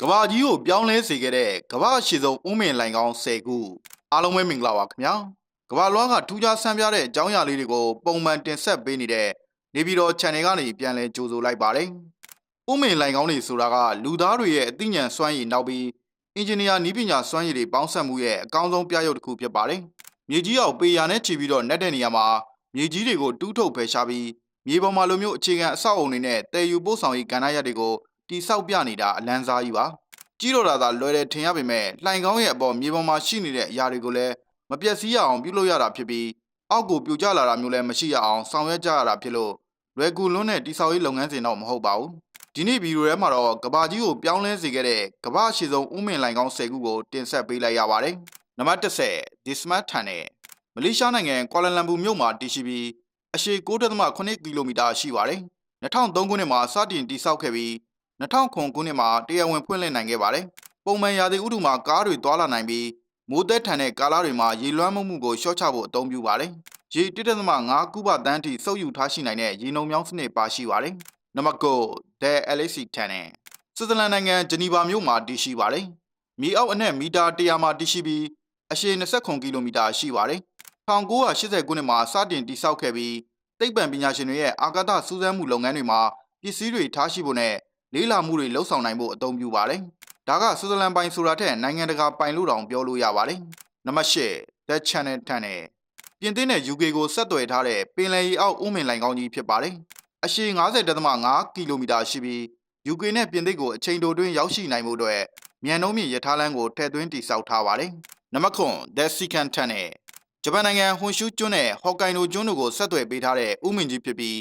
ကဘာကြီးကိုပြောင်းလဲစေခဲ့တဲ့ကဘာရှည်ဆုံးဥမင်လိုင်ကောင်း10ခုအားလုံးပဲမင်္ဂလာပါခင်ဗျာကဘာလွှမ်းကထူးခြားဆန်းပြတဲ့အကြောင်းအရာလေးတွေကိုပုံမှန်တင်ဆက်ပေးနေတဲ့နေပြည်တော် channel ကနေပြန်လည်ကြိုဆိုလိုက်ပါတယ်ဥမင်လိုင်ကောင်းတွေဆိုတာကလူသားတွေရဲ့အသိဉာဏ်စွမ်းရည်နောက်ပြီးအင်ဂျင်နီယာနည်းပညာစွမ်းရည်တွေပေါင်းစပ်မှုရဲ့အကောင်းဆုံးပြရုပ်တစ်ခုဖြစ်ပါတယ်မြေကြီးအောင်ပေယာနဲ့ခြေပြီးတော့နက်တဲ့နေရာမှာမြေကြီးတွေကိုတူးထုတ်ဖယ်ရှားပြီးမြေပေါ်မှာလိုမျိုးအခြေခံအဆောက်အုံတွေနဲ့တည်ယူပို့ဆောင်ရေးကဏ္ဍရပ်တွေကို တိစောက်ပြနေတာအလန်းစားကြီးပါကြီးတော်တာသာလွယ်တယ်ထင်ရပေမဲ့လှိုင်ကောင်းရဲ့အပေါ်မြေပေါ်မှာရှိနေတဲ့အရာတွေကိုလည်းမပြတ်စည်းရအောင်ပြုလုပ်ရတာဖြစ်ပြီးအောက်ကိုပြိုကျလာတာမျိုးလည်းမရှိရအောင်ဆောင်ရွက်ကြရတာဖြစ်လို့လွယ်ကူလွန်းတဲ့တိဆောက်ရေးလုပ်ငန်းစဉ်တော့မဟုတ်ပါဘူးဒီနေ့ဗီဒီယိုထဲမှာတော့ကဘာကြီးကိုပြောင်းလဲစေခဲ့တဲ့ကဘာရှည်ဆုံးဥမင်လှိုင်ကောင်း10ခုကိုတင်ဆက်ပေးလိုက်ရပါတယ်နံပါတ်30 Dismat Tunnel မလေးရှားနိုင်ငံကွာလာလမ်ပူမြို့မှာတည်ရှိပြီးအရှည်9.8ကီလိုမီတာရှိပါတယ်2003ခုနှစ်မှာစတင်တည်ဆောက်ခဲ့ပြီး 2009ခုနှစ်မှာတရားဝင်ဖွင့်လှစ်နိုင်ခဲ့ပါတယ်။ပုံမှန်ရာသီဥတုမှာကားတွေသွာလာနိုင်ပြီးမိုးသက်ထန်တဲ့ကာလတွေမှာရေလွှမ်းမှုမှုကိုရှော့ချဖို့အသုံးပြုပါတယ်။ရေ1.5ကုဗတန်းထိစုပ်ယူထားရှိနိုင်တဲ့ရေနုံမြောင်းစနစ်ပါရှိပါတယ်။နံပါတ်9 The LAC Tunnel ဆွစ်ဇာလန်နိုင်ငံဂျနီဗာမြို့မှာတည်ရှိပါတယ်။မြေအောက်အနက်မီတာ100မှာတည်ရှိပြီးအရှည်29ကီလိုမီတာရှိပါတယ်။1980ခုနှစ်မှာစတင်တည်ဆောက်ခဲ့ပြီးသိပ္ပံပညာရှင်တွေရဲ့အာကာသစူးစမ်းမှုလုပ်ငန်းတွေမှာပစ္စည်းတွေထားရှိဖို့နဲ့ လေးလာမှုတွေလှုပ်ဆောင်နိုင်ဖို့အသုံးပြုပါတယ်။ဒါကဆွစ်ဇာလန်ပိုင်ဆိုတာထက်နိုင်ငံတကာပိုင်လို့တောင်ပြောလို့ရပါတယ်။နံပါတ်၈ The Channel Tunnel ပြင်သစ်နဲ့ UK ကိုဆက်သွယ်ထားတဲ့ပင်လယ်ရေအောက်ဥမင်လိုင်ကောင်းကြီးဖြစ်ပါတယ်။အရှည်90.5ကီလိုမီတာရှိပြီး UK နဲ့ပြင်သစ်ကိုအချိန်တိုတွင်းရောက်ရှိနိုင်မှုအတွက်မြန်နှုံးမြင့်ရထားလမ်းကိုထည့်သွင်းတည်ဆောက်ထားပါတယ်။နံပါတ်9 The Second Tunnel ဂျပန်နိုင်ငံဟွန်ရှူးကျွန်းနဲ့ဟော့ကိုင်နိုကျွန်းတို့ကိုဆက်သွယ်ပေးထားတဲ့ဥမင်ကြီးဖြစ်ပြီး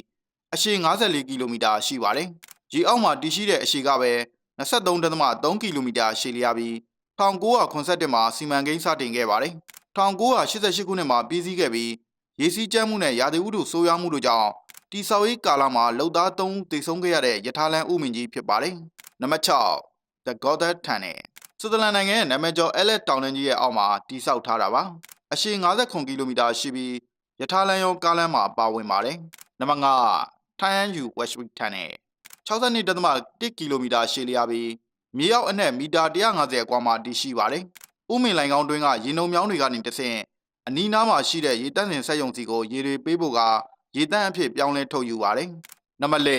အရှည်54ကီလိုမီတာရှိပါတယ်။ ရေအောက်မှာတည်ရှိတဲ့အရှည်ကပဲ23.3ကီလိုမီတာရှည်လျားပြီး1981မှာစီမံကိန်းစတင်ခဲ့ပါတယ်။1988ခုနှစ်မှာပြီးစီးခဲ့ပြီးရေစီးကြမ်းမှုနဲ့ရာသီဥတုဆိုးရွားမှုတို့ကြောင့်တိဆောက်ရေးကာလမှာလုံသား3ဦးသေဆုံးခဲ့ရတဲ့ရထားလမ်းဥမင်ကြီးဖြစ်ပါတယ်။နံပါတ်6 The Goddard Tunnel ဆွစ်ဇာလန်နိုင်ငံရဲ့နာမည်ကျော် Ellet တောင်တန်းကြီးရဲ့အောက်မှာတိဆောက်ထားတာပါ။အရှည်59ကီလိုမီတာရှိပြီးရထားလမ်းရောကားလမ်းမှာပါဝင်ပါတယ်။နံပါတ်5 Thailand U Westwick Tunnel 62.1ကီလိုမီတာရှည်လျားပြီးမြေအောက်အနက်မီတာ150အကွာမှာတည်ရှိပါတယ်။ဥမင်လိုင်ကောင်းတွင်းကရေနုံမြောင်းတွေကနေတဆင့်အနီးနားမှာရှိတဲ့ရေတန့်စင်ဆက်ယုံစီကိုရေတွေပေးဖို့ကရေတန့်အဖြစ်ပြောင်းလဲထုတ်ယူပါတယ်။နံပါတ်၄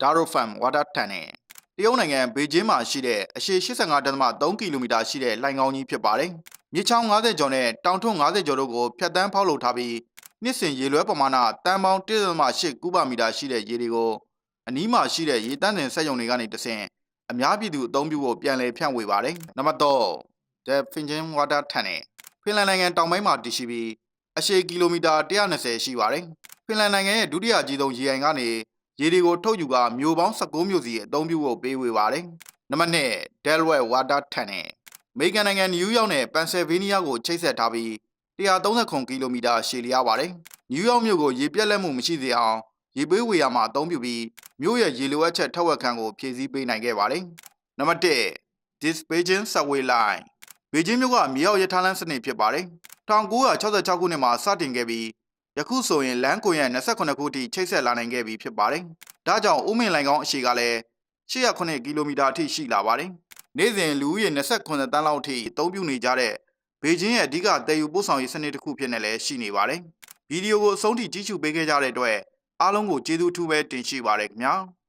Darofam Water Tunnel တရုတ်နိုင်ငံဘေကျင်းမှာရှိတဲ့အရှည်85.3ကီလိုမီတာရှိတဲ့လိုင်ကောင်းကြီးဖြစ်ပါတယ်။မြေချောင်း90ကျော်နဲ့တောင်ထွန်း90ကျော်တို့ကိုဖြတ်တန်းဖောက်လုပ်ထားပြီးနှစ်စဉ်ရေလွှဲပမာဏတန်ပေါင်း1.8ကုဗမီတာရှိတဲ့ရေတွေကို အနီးမှာရှိတဲ့ရေတန့်စင်စက်ရုံတွေကနေတဆင့်အများပြည်သူအသုံးပြုဖို့ပြန်လည်ဖြန့်ဝေပါတယ်။နံပါတ်3 The Finjan Water Tunnel ဖင်လန်နိုင်ငံတောင်ပိုင်းမှာတည်ရှိပြီးအရှည်ကီလိုမီတာ120ရှိပါတယ်။ဖင်လန်နိုင်ငံရဲ့ဒုတိယအကြီးဆုံးရေအိုင်ကနေရေတွေကိုထုတ်ယူကမြို့ပေါင်း19မြို့စီအသုံးပြုဖို့ပေးဝေပါတယ်။နံပါတ်2 Delaware Water Tunnel အမေရိကန်နိုင်ငံနယူးယောက်နဲ့ပန်ဆယ်ဗေးနီးယားကိုချိတ်ဆက်ထားပြီး130ကီလိုမီတာရှည်လျားပါတယ်။နယူးယောက်မြို့ကိုရေပြက်လက်မှုမရှိစေအောင် ရေပေးဝေရမှာအသုံးပြုပြီးမြို့ရဲ့ရေလိုအပ်ချက်ထက်ဝက်ခန့်ကိုဖြည့်ဆည်းပေးနိုင်ခဲ့ပါတယ်။နံပါတ်1 This Beijing Subway Line ဘေကျင်းမြို့ကမြေအောက်ရထားလမ်းစနစ်ဖြစ်ပါတယ်။1966ခုနှစ်မှာစတင်ခဲ့ပြီးယခုဆိုရင်လမ်းကွန်ရက်28ခုထိချိတ်ဆက်လာနိုင်ခဲ့ပြီဖြစ်ပါတယ်။ဒါကြောင့်ဥမင်လိုင်ကောင်းအရှိကလည်း108ကီလိုမီတာအထိရှိလာပါတယ်။နေ့စဉ်လူဦးရေ28တန်းလောက်အထိအသုံးပြုနေကြတဲ့ဘေကျင်းရဲ့အဓိကတည်ယူပို့ဆောင်ရေးစနစ်တစ်ခုဖြစ်နေလဲရှိနေပါတယ်။ဗီဒီယိုကိုအဆုံးထိကြည့်ရှုပေးခဲ့ကြတဲ့အတွက် အားလုံးကိုကျေးဇူးအထူးပဲတင်ရှိပါရခင်ဗျာ။